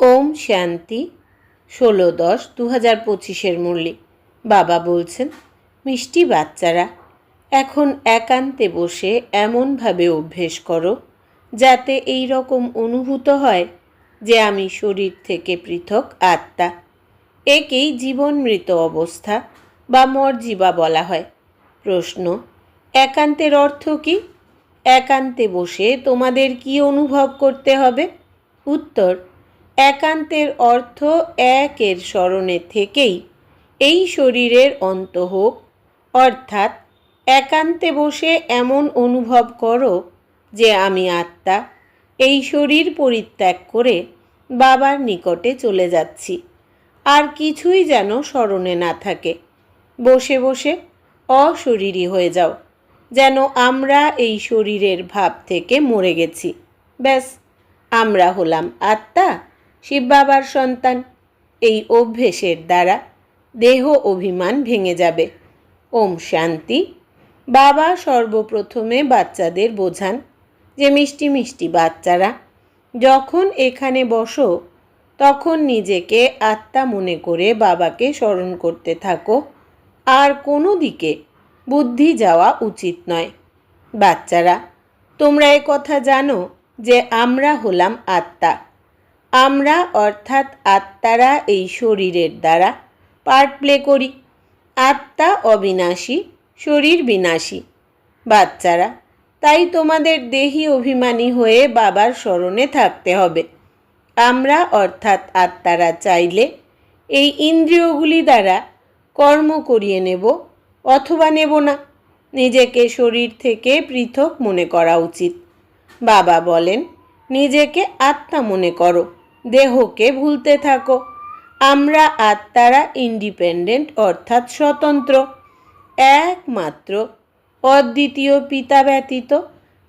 ওম শান্তি, ষোলো দশ দু হাজার পঁচিশের মূল্যে বাবা বলছেন, মিষ্টি বাচ্চারা, এখন একান্তে বসে এমনভাবে অভ্যেস করো, যাতে এই রকম অনুভূত হয় যে আমি শরীর থেকে পৃথক আত্মা। একেই জীবন মৃত অবস্থা বা মর্জিবা বলা হয়। প্রশ্ন, একান্তের অর্থ কি? একান্তে বসে তোমাদের কি অনুভব করতে হবে? উত্তর একান্তের অর্থ একের স্মরণে থেকেই। এই শরীরের অন্ত হোক, অর্থাৎ একান্তে বসে এমন অনুভব করো যে আমি আত্মা। এই শরীর পরিত্যাগ করে বাবার নিকটে চলে যাচ্ছি। আর কিছুই যেন স্মরণে না থাকে। বসে বসে অশরীরী হয়ে যাও, যেন আমরা এই শরীরের ভাব থেকে মরে গেছি। ব্যাস, আমরা হলাম আত্মা। শিব বাবার সন্তান। এই অভ্যেসের দ্বারা দেহ অভিমান ভেঙে যাবে। ওম শান্তি। বাবা সর্বপ্রথমে বাচ্চাদের বোঝান যে মিষ্টি মিষ্টি বাচ্চারা, যখন এখানে বসো, তখন নিজেকে আত্মা মনে করে বাবাকে স্মরণ করতে থাকো। আর কোনো দিকে বুদ্ধি যাওয়া উচিত নয়। বাচ্চারা, তোমরা কথা জানো যে আমরা হলাম আত্মা। আমরা অর্থাৎ আত্মারা এই শরীরের দ্বারা পার্ট প্লে করি। আত্মা অবিনাশী, শরীর বিনাশী। বাচ্চারা, তাই তোমাদের দেহি অভিমানী হয়ে বাবার স্মরণে থাকতে হবে। আমরা অর্থাৎ আত্মারা চাইলে এই ইন্দ্রিয়গুলি দ্বারা কর্ম করিয়ে নেব অথবা নেব না। নিজেকে শরীর থেকে পৃথক মনে করা উচিত। বাবা বলেন, নিজেকে আত্মা মনে করো। দেহকে ভুলতে থাকো। আমরা আত্মারা ইন্ডিপেন্ডেন্ট, অর্থাৎ স্বতন্ত্র। একমাত্র অদ্বিতীয় পিতা ব্যতীত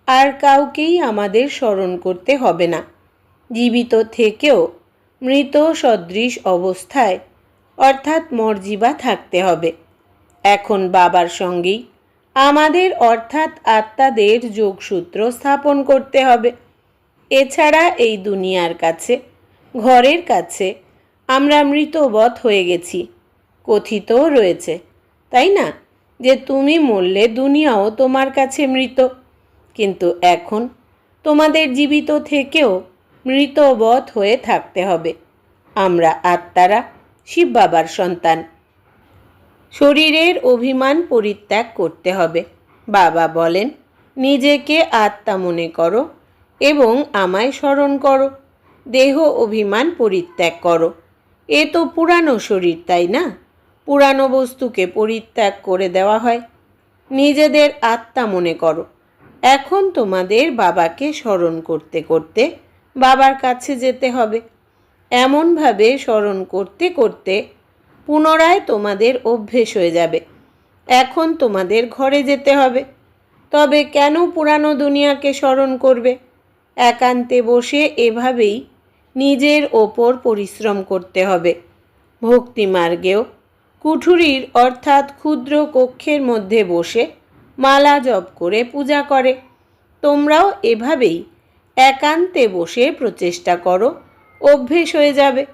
আর কাউকেই আমাদের স্মরণ করতে হবে না। জীবিত থেকেও মৃত সদৃশ অবস্থায়, অর্থাৎ মর্জিবা থাকতে হবে। এখন বাবার সঙ্গেই আমাদের, অর্থাৎ আত্মাদের যোগসূত্র স্থাপন করতে হবে। এছাড়া এই দুনিয়ার কাছে ঘরের কাছে। আমরা মৃতবধ হয়ে গেছি। কথিত রয়েছে, তাই না? যে তুমি মরলে দুনিয়াও তোমার কাছে মৃত। কিন্তু এখন তোমাদের জীবিত থেকেও মৃতবধ হয়ে থাকতে হবে। আমরা আত্মারা শিব বাবার সন্তান। শরীরের অভিমান পরিত্যাগ করতে হবে। বাবা বলেন, নিজেকে আত্মা মনে করো এবং আমায় স্মরণ করো। দেহ অভিমান পরিত্যাগ করো। এ তো পুরানো শরীর, তাই না? পুরানো বস্তুকে পরিত্যাগ করে দেওয়া হয়। নিজেদের আত্মা মনে করো। এখন তোমাদের বাবাকে স্মরণ করতে করতে বাবার কাছে যেতে হবে। এমনভাবে স্মরণ করতে করতে পুনরায় তোমাদের অভ্যেস হয়ে যাবে। এখন তোমাদের ঘরে যেতে হবে। তবে কেন পুরানো দুনিয়াকে স্মরণ করবে? একান্তে বসে এভাবেই নিজের ওপর পরিশ্রম করতে হবে। ভক্তি মার্গেও কুঠুরির অর্থাৎ ক্ষুদ্র কক্ষের মধ্যে বসে মালা জপ করে পূজা করে। তোমরাও এভাবেই একান্তে বসে প্রচেষ্টা করো, অভ্যেস হয়ে যাবে।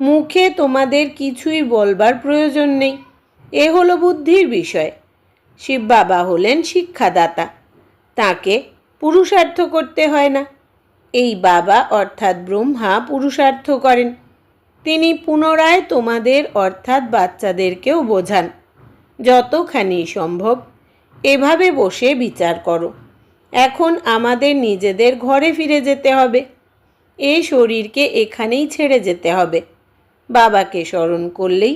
মুখে তোমাদের কিছুই বলবার প্রয়োজন নেই। এ হলো বুদ্ধির বিষয়। শিব বাবা হলেন শিক্ষাদাতা। তাকে পুরুষার্থ করতে হয় না। এই বাবা অর্থাৎ ব্রহ্মা পুরুষার্থ করেন। তিনি পুনরায় তোমাদের অর্থাৎ বাচ্চাদেরকেও বোঝান। যতখানি সম্ভব, এভাবে বসে বিচার করো। এখন আমাদের নিজেদের ঘরে ফিরে যেতে হবে। এই শরীরকে এখানেই ছেড়ে যেতে হবে। বাবাকে স্মরণ করলেই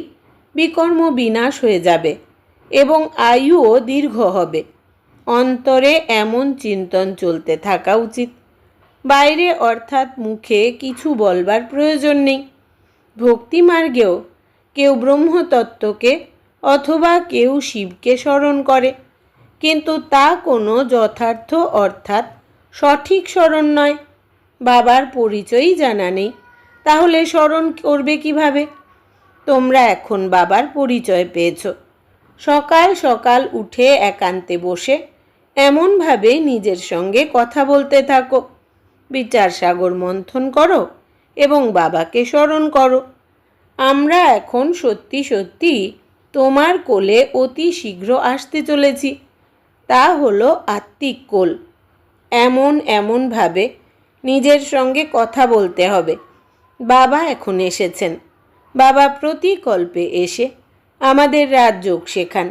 বিকর্ম বিনাশ হয়ে যাবে এবং আয়ুও দীর্ঘ হবে। অন্তরে এমন চিন্তন চলতে থাকা উচিত বাইরে অর্থাৎ মুখে কিছু বলবার প্রয়োজন নেই। ভক্তি মার্গেও কেউ ব্রহ্মতত্ত্বকে অথবা কেউ শিবকে স্মরণ করে, কিন্তু তা কোনো যথার্থ অর্থাৎ সঠিক স্মরণ নয়। বাবার পরিচয়ই জানা নেই, তাহলে স্মরণ করবে কীভাবে? তোমরা এখন বাবার পরিচয় পেয়েছ। সকাল সকাল উঠে একান্তে বসে এমনভাবে নিজের সঙ্গে কথা বলতে থাকো। বিচার সাগর মন্থন করো এবং বাবাকে স্মরণ করো। আমরা এখন সত্যি সত্যি তোমার কোলে অতি শীঘ্র আসতে চলেছি। তা হলো আত্মিক কোল। এমন এমনভাবে নিজের সঙ্গে কথা বলতে হবে। বাবা এখন এসেছেন। বাবা প্রতিকল্পে এসে আমাদের রাজযোগ শেখান।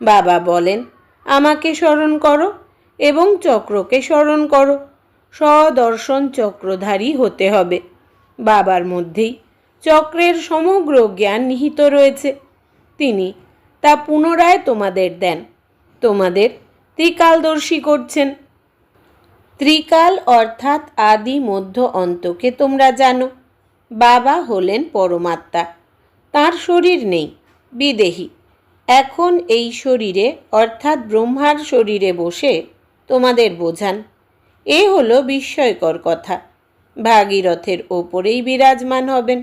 বাবা বলেন, আমাকে স্মরণ করো এবং চক্রকে স্মরণ করো। সদর্শন চক্রধারী হতে হবে। বাবার মধ্যেই চক্রের সমগ্র জ্ঞান নিহিত রয়েছে। তিনি তা পুনরায় তোমাদের দেন। তোমাদের ত্রিকালদর্শী করছেন। ত্রিকাল অর্থাৎ আদি মধ্য অন্তকে তোমরা জানো। বাবা হলেন পরমাত্মা। তার শরীর নেই, বিদেহী। এখন এই শরীরে অর্থাৎ ব্রহ্মার শরীরে বসে তোমাদের বোঝান। এ হলো বিস্ময়কর কথা। ভাগীরথের ওপরেই বিরাজমান হবেন।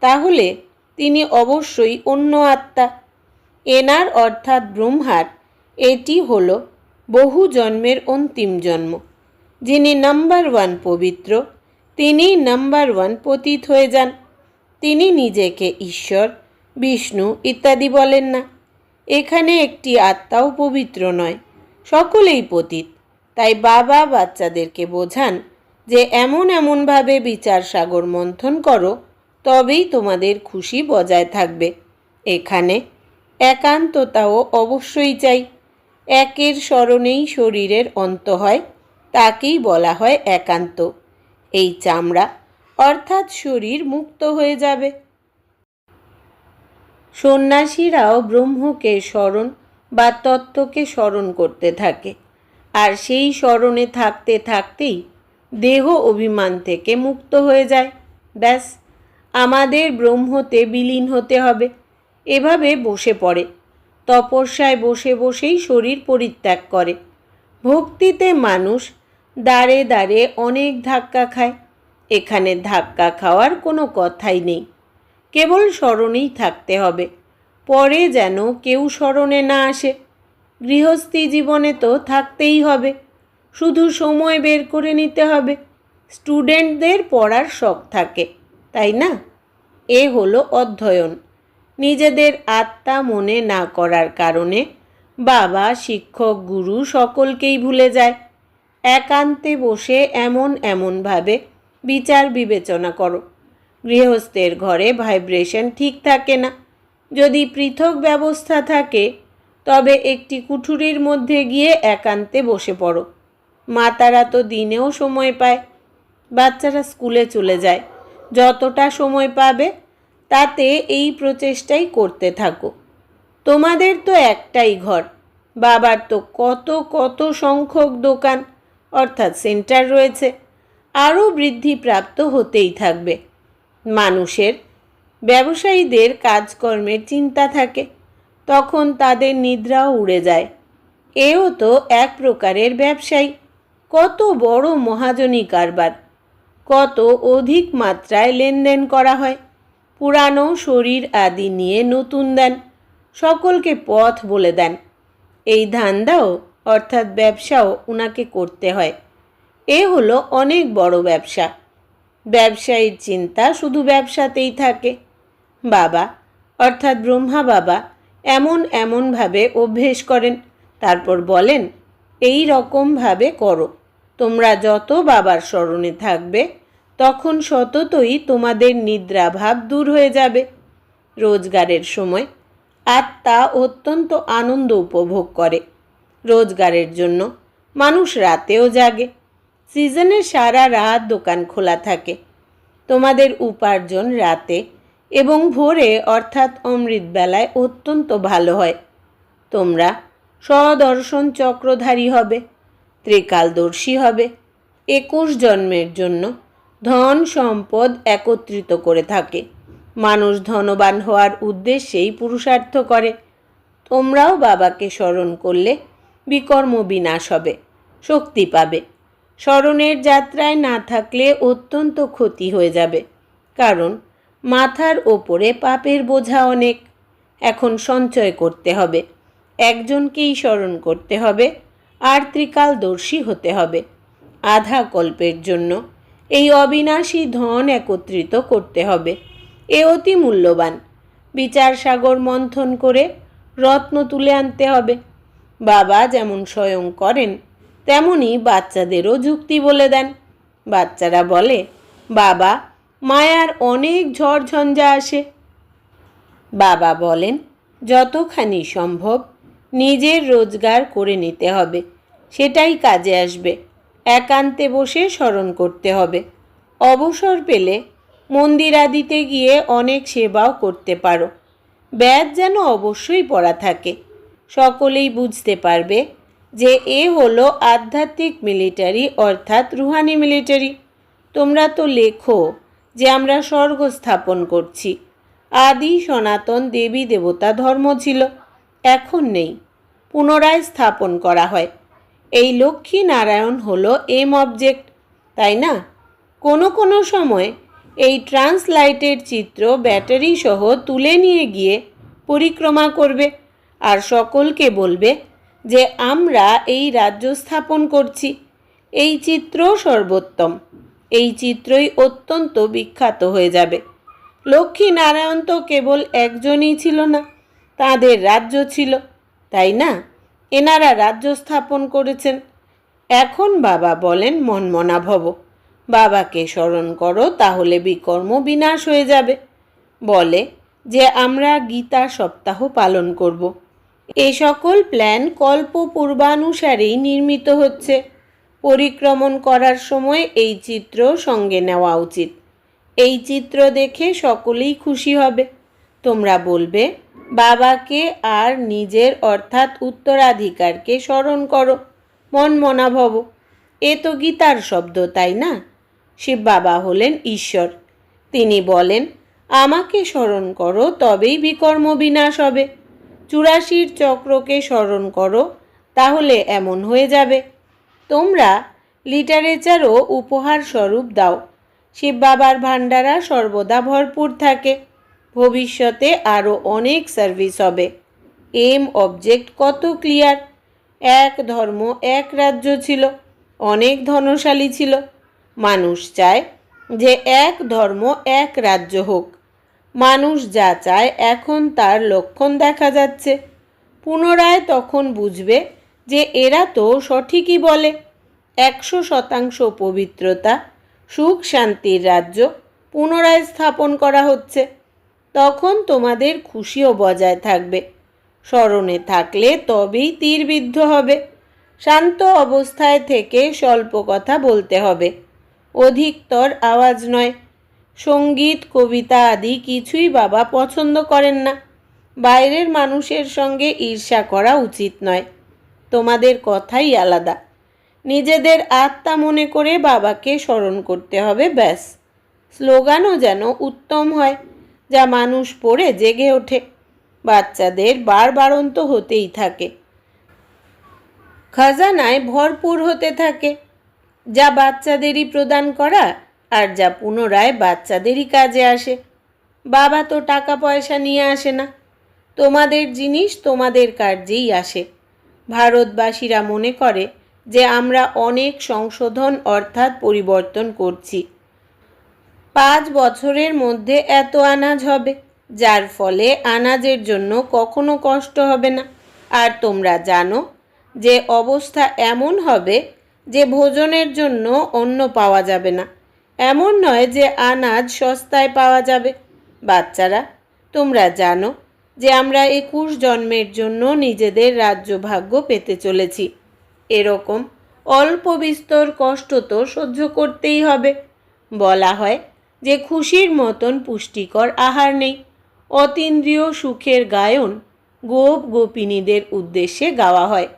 তাহলে তিনি অবশ্যই অন্য আত্মা। এনার অর্থাৎ ব্রহ্মার, এটি হল বহু জন্মের অন্তিম জন্ম। যিনি নাম্বার ওয়ান পবিত্র, তিনি নাম্বার ওয়ান পতিত হয়ে যান। তিনি নিজেকে ঈশ্বর, বিষ্ণু ইত্যাদি বলেন না। এখানে একটি আত্মাও পবিত্র নয়, সকলেই পতিত। তাই বাবা বাচ্চাদেরকে বোঝান যে এমন এমনভাবে বিচার সাগর মন্থন করো, তবেই তোমাদের খুশি বজায় থাকবে। এখানে একান্ততাও অবশ্যই চাই। একের স্মরণেই শরীরের অন্ত হয়, তাকেই বলা হয় একান্ত। এই চামড়া অর্থাৎ শরীর মুক্ত হয়ে যাবে। সন্ন্যাসীরাও ব্রহ্মকে স্মরণ বা তত্ত্বকে স্মরণ করতে থাকে। আর সেই স্মরণে থাকতে থাকতেই দেহ অভিমান থেকে মুক্ত হয়ে যায়। ব্যাস, আমাদের ব্রহ্মতে বিলীন হতে হবে। এভাবে বসে পড়ে। তপস্যায় বসে বসেই শরীর পরিত্যাগ করে। ভক্তিতে মানুষ দাঁড়ে দাঁড়ে অনেক ধাক্কা খায়। এখানে ধাক্কা খাওয়ার কোনো কথাই নেই। কেবল স্মরণেই থাকতে হবে। পরে যেন কেউ স্মরণে না আসে। গৃহস্থী জীবনে তো থাকতেই হবে। শুধু সময় বের করে নিতে হবে। স্টুডেন্টদের পড়ার শখ থাকে, তাই না? এ হলো অধ্যয়ন। নিজেদের আত্মা মনে না করার কারণে বাবা, শিক্ষক, গুরু সকলকেই ভুলে যায়। একান্তে বসে এমন এমনভাবে বিচার বিবেচনা করো। গৃহস্থের ঘরে ভাইব্রেশন ঠিক থাকে না। যদি পৃথক ব্যবস্থা থাকে তবে একটি কুঠুরির মধ্যে গিয়ে একান্তে বসে পড়ো। মাতারা তো দিনেও সময় পায়। বাচ্চারা স্কুলে চলে যায়। যতটা সময় পাবে, তাতে এই প্রচেষ্টাই করতে থাকো। তোমাদের তো একটাই ঘর। বাবার তো কত কত সংখ্যক দোকান, অর্থাৎ সেন্টার রয়েছে। আরও বৃদ্ধিপ্রাপ্ত হতেই থাকবে। মানুষের, ব্যবসায়ীদের কাজকর্মের চিন্তা থাকে। তখন তাদের নিদ্রাও উড়ে যায়। এও তো এক প্রকারের ব্যবসায়ী। কত বড় মহাজনী কারবার। কত অধিক মাত্রায় লেনদেন করা হয়। পুরানো শরীর আদি নিয়ে নতুন দেন। সকলকে পথ বলে দেন। এই ধান্দাও, অর্থাৎ ব্যবসাও উনাকে করতে হয়। এ হলো অনেক বড় ব্যবসা। ব্যবসায়ীর চিন্তা শুধু ব্যবসাতেই থাকে। বাবা, অর্থাৎ ব্রহ্মা বাবা এমন এমনভাবে অভ্যেস করেন। তারপর বলেন, এই রকমভাবে করো। তোমরা যত বাবার স্মরণে থাকবে, তখন সততই তোমাদের নিদ্রাভাব দূর হয়ে যাবে। রোজগারের সময় আত্মা অত্যন্ত আনন্দ উপভোগ করে। রোজগারের জন্য মানুষ রাতেও জাগে। সিজনে সারা রাত দোকান খোলা থাকে। তোমাদের উপার্জন রাতে এবং ভোরে, অর্থাৎ অমৃত বেলায় অত্যন্ত ভালো হয়। তোমরা স্বদর্শন চক্রধারী হবে, ত্রিকালদর্শী হবে। একুশ জন্মের জন্য ধন সম্পদ একত্রিত করে থাকে। মানুষ ধনবান হওয়ার উদ্দেশ্যেই পুরুষার্থ করে। তোমরাও বাবাকে স্মরণ করলে বিকর্ম বিনাশ হবে, শক্তি পাবে। স্মরণের যাত্রায় না থাকলে অত্যন্ত ক্ষতি হয়ে যাবে। কারণ মাথার ওপরে পাপের বোঝা অনেক। এখন সঞ্চয় করতে হবে। একজনকেই স্মরণ করতে হবে। আর ত্রিকালদর্শী হতে হবে। আধা কল্পের জন্য এই অবিনাশী ধন একত্রিত করতে হবে। এ অতি মূল্যবান। বিচার সাগর মন্থন করে রত্ন তুলে আনতে হবে। বাবা যেমন স্বয়ং করেন, তেমনি বাচ্চাদেরও যুক্তি বলে দেন। বাচ্চারা বলে, বাবা মায়ার অনেক ঝড়ঝঞ্ঝা আসে। বাবা বলেন, যতখানি সম্ভব নিজের রোজগার করে নিতে হবে, সেটাই কাজে আসবে। একান্তে বসে স্মরণ করতে হবে। অবসর পেলে মন্দির আদিতে গিয়ে অনেক সেবাও করতে পারো। ব্যাজ যেন অবশ্যই পড়া থাকে। সকলেই বুঝতে পারবে যে এ হলো আধ্যাত্মিক মিলিটারি অর্থাৎ রুহানি মিলিটারি। তোমরা তো লেখো যে আমরা স্বর্গ স্থাপন করছি। আদি, সনাতন, দেবী, দেবতা, ধর্ম ছিল, এখন নেই, পুনরায় স্থাপন করা হয়। এই লক্ষ্মী নারায়ণ হলো এম অবজেক্ট তাই না? কোনো কোনো সময় এই ট্রান্সলাইটের চিত্র ব্যাটারি সহ তুলে নিয়ে গিয়ে পরিক্রমা করবে আর সকলকে বলবে যে, আমরা এই রাজ্য স্থাপন করছি। এই চিত্র সর্বোত্তম। এই চিত্রই অত্যন্ত বিখ্যাত হয়ে যাবে। লক্ষ্মী নারায়ণ তো কেবল একজনই ছিল না, তাদের রাজ্য ছিল, তাই না? এনারা রাজ্য স্থাপন করেছেন। এখন বাবা বলেন মনমনা ভব বাবাকে স্মরণ করো তাহলে বিকর্ম বিনাশ হয়ে যাবে। বলে যে আমরা গীতা সপ্তাহ পালন করব। এ সকল প্ল্যান কল্প পূর্বানুসারেই নির্মিত হচ্ছে। পরিক্রমণ করার সময় এই চিত্র সঙ্গে নেওয়া উচিত। এই চিত্র দেখে সকলেই খুশি হবে। তোমরা বলবে, বাবাকে আর নিজের অর্থাৎ উত্তরাধিকারকে স্মরণ করো, মন মনা ভব এ তো গীতার শব্দ, তাই না? শিব বাবা হলেন ঈশ্বর। তিনি বলেন, আমাকে স্মরণ করো, তবেই বিকর্ম বিনাশ হবে। চুরাশির চক্রকে স্মরণ করো, তাহলে এমন হয়ে যাবে। তোমরা লিটারেচারও উপহার স্বরূপ দাও। শিব বাবার ভাণ্ডারা সর্বদা ভরপুর থাকে। ভবিষ্যতে আরও অনেক সার্ভিস হবে। এম অবজেক্ট কত ক্লিয়ার? এক ধর্ম এক রাজ্য ছিল, অনেক ধনশালী ছিল। মানুষ চায় যে এক ধর্ম এক রাজ্য হোক। মানুষ যা চায় এখন তার লক্ষণ দেখা যাচ্ছে। পুনরায় তখন বুঝবে যে এরা তো সঠিকই বলে। একশো শতাংশ পবিত্রতা, সুখ শান্তির রাজ্য পুনরায় স্থাপন করা হচ্ছে। তখন তোমাদের খুশিও বজায় থাকবে। স্মরণে থাকলে তবেই তীরবিদ্ধ হবে। শান্ত অবস্থায় থেকে স্বল্প কথা বলতে হবে। অধিকতর আওয়াজ নয়। সংগীত, কবিতা আদি কিছুই বাবা পছন্দ করেন না। বাইরের মানুষের সঙ্গে ঈর্ষা করা উচিত নয়। তোমাদের কথাই আলাদা। নিজেদের আত্মা মনে করে বাবাকে স্মরণ করতে হবে, ব্যাস। স্লোগানও যেন উত্তম হয়, যা মানুষ পড়ে জেগে ওঠে। বাচ্চাদের বারবারন্ত হতেই থাকে। খাজানায় ভরপুর হতে থাকে, যা বাচ্চাদেরই প্রদান করা আর যা পুনরায় বাচ্চাদেরই কাজে আসে। বাবা তো টাকা পয়সা নিয়ে আসে না, তোমাদের জিনিস তোমাদের কার্যেই আসে। ভারতবাসীরা মনে করে যে আমরা অনেক সংশোধন অর্থাৎ পরিবর্তন করছি। পাঁচ বছরের মধ্যে এত আনাজ হবে, যার ফলে আনাজের জন্য কখনো কষ্ট হবে না। আর তোমরা জানো যে অবস্থা এমন হবে যে ভোজনের জন্য অন্য পাওয়া যাবে না। এমন নয় যে আনাজ সস্তায় পাওয়া যাবে। বাচ্চারা, তোমরা জানো যে আমরা একুশ জন্মের জন্য নিজেদের রাজ্য ভাগ্য পেতে চলেছি। এরকম অল্প বিস্তর কষ্ট তো সহ্য করতেই হবে। বলা হয় যে খুশির মতন পুষ্টিকর আহার নেই। অতীন্দ্রিয় সুখের গায়ন গোপ গোপিনীদের উদ্দেশ্যে গাওয়া হয়।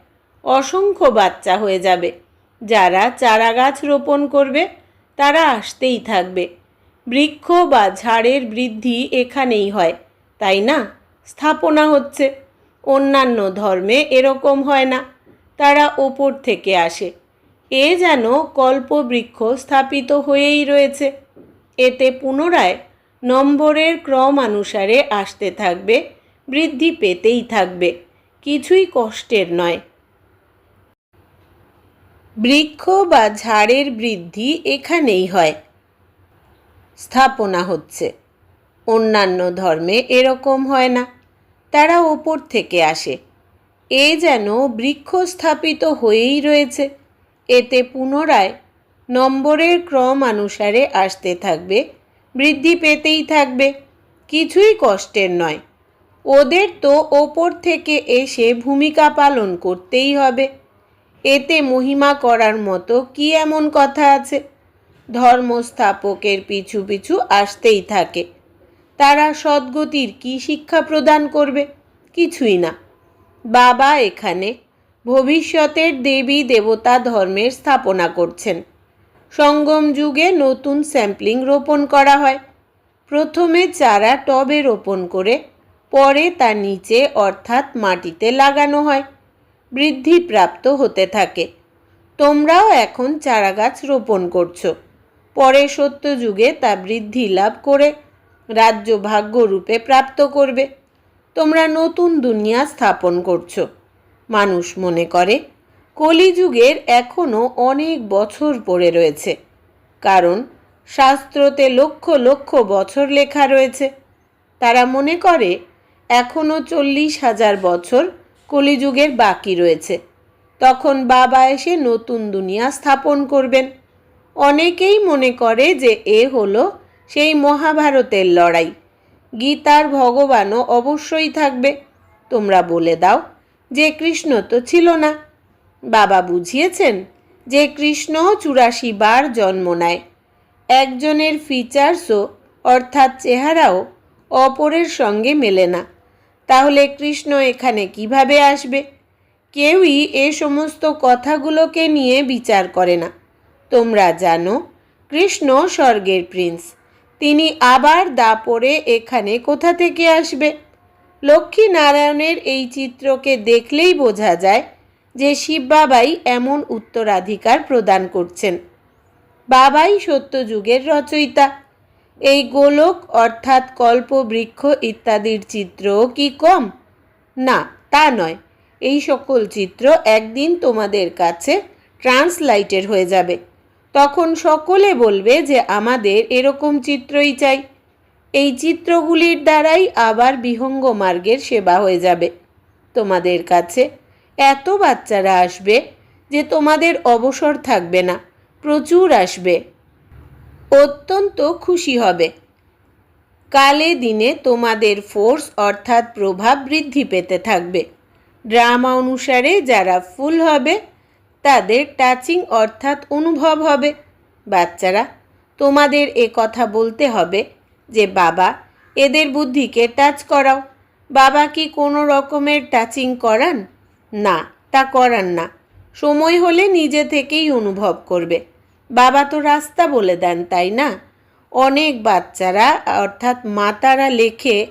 অসংখ্য বাচ্চা হয়ে যাবে। যারা চারা গাছ রোপণ করবে, তারা আসতেই থাকবে। বৃক্ষ বা ঝাড়ের বৃদ্ধি এখানেই হয়, তাই না? স্থাপনা হচ্ছে। অন্যান্য ধর্মে এরকম হয় না। তারা ওপর থেকে আসে। এ যেন কল্পবৃক্ষ স্থাপিত হয়েই রয়েছে। এতে পুনরায় নম্বরের ক্রমানুসারে আসতে থাকবে, বৃদ্ধি পেতেই থাকবে, কিছুই কষ্টের নয়। বৃক্ষ বা ঝাড়ের বৃদ্ধি এখানেই হয়। স্থাপনা হচ্ছে। অন্যান্য ধর্মে এরকম হয় না। তারা ওপর থেকে আসে। এ যেন বৃক্ষ স্থাপিত হয়েই রয়েছে। এতে পুনরায় নম্বরের ক্রম অনুসারে আসতে থাকবে, বৃদ্ধি পেতেই থাকবে। কিছুই কষ্টের নয়। ওদের তো ওপর থেকে এসে ভূমিকা পালন করতেই হবে। এতে মহিমা করার মতো কি এমন কথা আছে? ধর্মস্থাপকের পিছু পিছু আসতেই থাকে। তারা সদ্গতির কি শিক্ষা প্রদান করবে? কিছুই না। বাবা এখানে ভবিষ্যতের দেবী দেবতা ধর্মের স্থাপনা করছেন। সঙ্গম যুগে নতুন স্যাম্পলিং রোপণ করা হয়। প্রথমে চারা টবে রোপণ করে পরে তা নিচে অর্থাৎ মাটিতে লাগানো হয়। বৃদ্ধিপ্রাপ্ত হতে থাকে। তোমরাও এখন চারাগাছ রোপণ করছ। পরে সত্যযুগে তা বৃদ্ধি লাভ করে রাজ্য ভাগ্যরূপে প্রাপ্ত করবে। তোমরা নতুন দুনিয়া স্থাপন করছ। মানুষ মনে করে, কলিযুগের এখনও অনেক বছর পড়ে রয়েছে। কারণ শাস্ত্রতে লক্ষ লক্ষ বছর লেখা রয়েছে। তারা মনে করে এখনও চল্লিশ হাজার বছর কলিযুগের বাকি রয়েছে। তখন বাবা এসে নতুন দুনিয়া স্থাপন করবেন। অনেকেই মনে করে যে এ হলো সেই মহাভারতের লড়াই। গীতার ভগবানও অবশ্যই থাকবে। তোমরা বলে দাও, যে কৃষ্ণ তো ছিল না। বাবা বুঝিয়েছেন যে কৃষ্ণ চুরাশি বার জন্ম নেয়। একজনের ফিচার্সও, অর্থাৎ চেহারাও, অপরের সঙ্গে মেলে না। তাহলে কৃষ্ণ এখানে কীভাবে আসবে? কেউই এ সমস্ত কথাগুলোকে নিয়ে বিচার করে না। তোমরা জানো, কৃষ্ণ স্বর্গের প্রিন্স। তিনি আবার দাপরে এখানে কোথা থেকে আসবে? লক্ষ্মী নারায়ণের এই চিত্রকে দেখলেই বোঝা যায় যে শিব বাবাই এমন উত্তরাধিকার প্রদান করছেন। বাবাই সত্যযুগের রচয়িতা। এই গোলক অর্থাৎ কল্পবৃক্ষ ইত্যাদির চিত্রও কি কম? না, তা নয়। এই সকল চিত্র একদিন তোমাদের কাছে ট্রান্সলাইটের হয়ে যাবে। তখন সকলে বলবে যে আমাদের এরকম চিত্রই চাই। এই চিত্রগুলির দ্বারাই আবার বিহঙ্গ মার্গের সেবা হয়ে যাবে। তোমাদের কাছে এত বাচ্চারা আসবে যে তোমাদের অবসর থাকবে না, প্রচুর আসবে। অত্যন্ত খুশি হবে। কালে দিনে তোমাদের ফোর্স অর্থাৎ প্রভাব বৃদ্ধি পেতে থাকবে। ড্রামা অনুসারে যারা ফুল হবে তাদের টাচিং অর্থাৎ অনুভব হবে। বাচ্চারা, তোমাদের এ কথা বলতে হবে যে, বাবা, এদের বুদ্ধিকে টাচ করাও। বাবা কি কোনো রকমের টাচিং করান? না, তা করান না। সময় হলে নিজে থেকেই অনুভব করবে। বাবা তো রাস্তা বলে দেন, তাই না? অনেক বাচ্চারা, অর্থাৎ মাতারা লেখে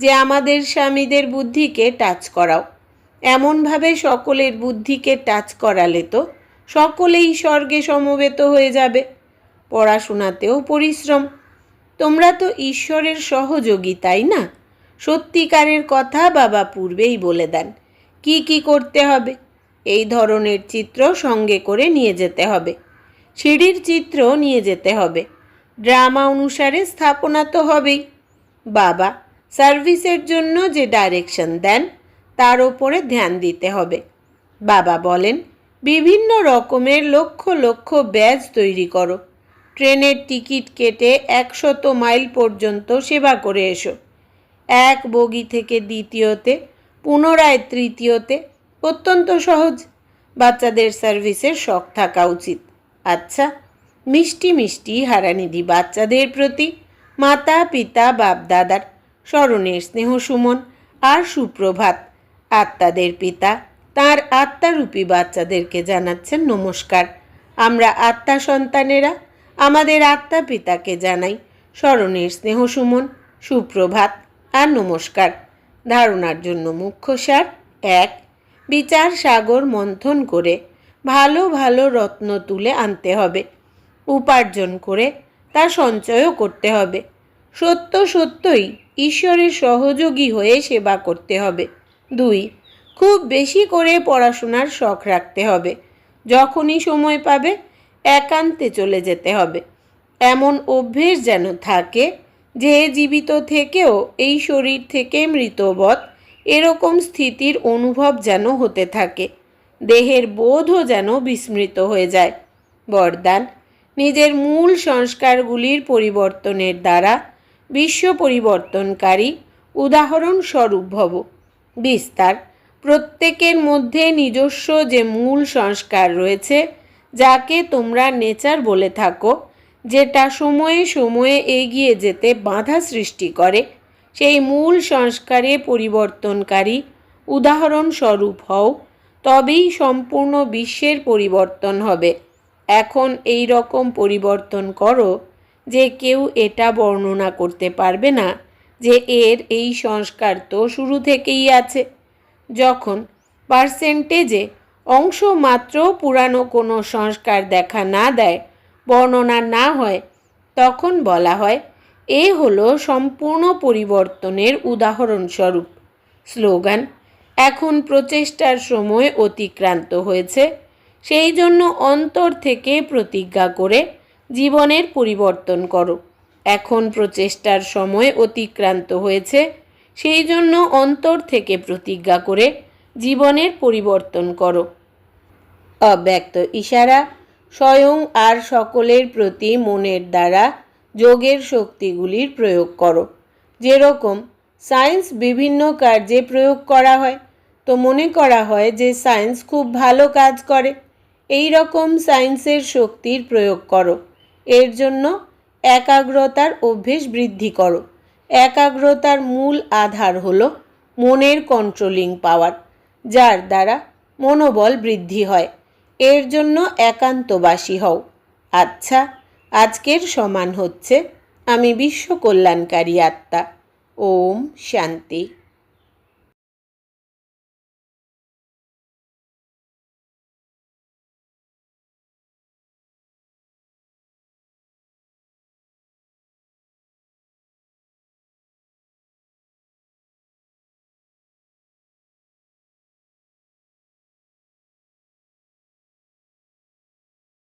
যে, আমাদের স্বামীদের বুদ্ধিকে টাচ করাও। এমনভাবে সকলের বুদ্ধিকে টাচ করালে তো সকলেই স্বর্গে সমবেত হয়ে যাবে। পড়াশোনাতেও পরিশ্রম। তোমরা তো ঈশ্বরের সহযোগী, তাই না? সত্যিকারের কথা বাবা পূর্বেই বলে দেন। কি কি করতে হবে? এই ধরনের চিত্র সঙ্গে করে নিয়ে যেতে হবে। সিঁড়ির চিত্র নিয়ে যেতে হবে। ড্রামা অনুসারে স্থাপনা তো হবেই। বাবা সার্ভিসের জন্য যে ডাইরেকশন দেন তার ওপরে ধ্যান দিতে হবে। বাবা বলেন, বিভিন্ন রকমের লক্ষ লক্ষ ব্যাজ তৈরি করো। ট্রেনের টিকিট কেটে একশত মাইল পর্যন্ত সেবা করে এসো। এক বগি থেকে দ্বিতীয়তে, পুনরায় তৃতীয়তে, অত্যন্ত সহজ। বাচ্চাদের সার্ভিসের শখ থাকা উচিত। আচ্ছা মিষ্টি মিষ্টি হারানিধি বাচ্চাদের প্রতি মাতা, পিতা, বাপদাদার স্মরণের স্নেহ সুমন আর সুপ্রভাত। আত্মাদের পিতা, তার আত্মারূপী বাচ্চাদেরকে জানাচ্ছেন নমস্কার। আমরা আত্মা সন্তানেরা, আমাদের আত্মা পিতাকে জানাই। স্মরণের স্নেহ সুমন, সুপ্রভাত আর নমস্কার। ধারণার জন্য মুখ্য সার এক, বিচার সাগর মন্থন করে ভালো ভালো রত্ন তুলে আনতে হবে। উপার্জন করে তা সঞ্চয়ও করতে হবে। সত্য সত্যই ঈশ্বরের সহযোগী হয়ে সেবা করতে হবে। দুই, খুব বেশি করে পড়াশোনার শখ রাখতে হবে। যখনই সময় পাবে, একান্তে চলে যেতে হবে। এমন অভ্যেস যেন থাকে যে জীবিত থেকেও এই শরীর থেকে মৃতবৎ এরকম স্থিতির অনুভব যেন হতে থাকে। দেহের বোধও যেন বিস্মৃত হয়ে যায়। বরদান, নিজের মূল সংস্কারগুলির পরিবর্তনের দ্বারা বিশ্ব পরিবর্তনকারী উদাহরণস্বরূপ ভব। বিস্তার। প্রত্যেকের মধ্যে নিজস্ব যে মূল সংস্কার রয়েছে, যাকে তোমরা নেচার বলে থাকো, যেটা সময়ে সময়ে এগিয়ে যেতে বাধা সৃষ্টি করে, সেই মূল সংস্কারে পরিবর্তনকারী উদাহরণস্বরূপ হও, তবেই সম্পূর্ণ বিশ্বের পরিবর্তন হবে। এখন এই রকম পরিবর্তন করো যে কেউ এটা বর্ণনা করতে পারবে না। যে এর এই সংস্কার তো শুরু থেকেই আছে। যখন পার্সেন্টেজে অংশ মাত্র পুরানো কোনো সংস্কার দেখা না দেয়, বর্ণনা না হয়, তখন বলা হয়, এ হলো সম্পূর্ণ পরিবর্তনের উদাহরণস্বরূপ। স্লোগান, এখন প্রচেষ্টার সময় অতিক্রান্ত হয়েছে। সেই জন্য অন্তর থেকে প্রতিজ্ঞা করে জীবনের পরিবর্তন করো। এখন প্রচেষ্টার সময় অতিক্রান্ত হয়েছে। সেই জন্য অন্তর থেকে প্রতিজ্ঞা করে জীবনের পরিবর্তন করো। অব্যক্ত ইশারা স্বয়ং আর সকলের প্রতি মনের দ্বারা যোগের শক্তিগুলির প্রয়োগ করো। যেরকম সায়েন্স বিভিন্ন কার্যে প্রয়োগ করা হয়, তো মনে করা হয় যে সায়েন্স খুব ভালো কাজ করে। এই রকম সায়েন্সের শক্তির প্রয়োগ করো। এর জন্য একাগ্রতার অভ্যেস বৃদ্ধি করো। একাগ্রতার মূল আধার হল মনের কন্ট্রোলিং পাওয়ার যার দ্বারা মনোবল বৃদ্ধি হয়। এর জন্য একান্তবাসী হও। আচ্ছা আজকের সমান হচ্ছে আমি বিশ্বকল্যাণকারী আত্মা। ওম শান্তি।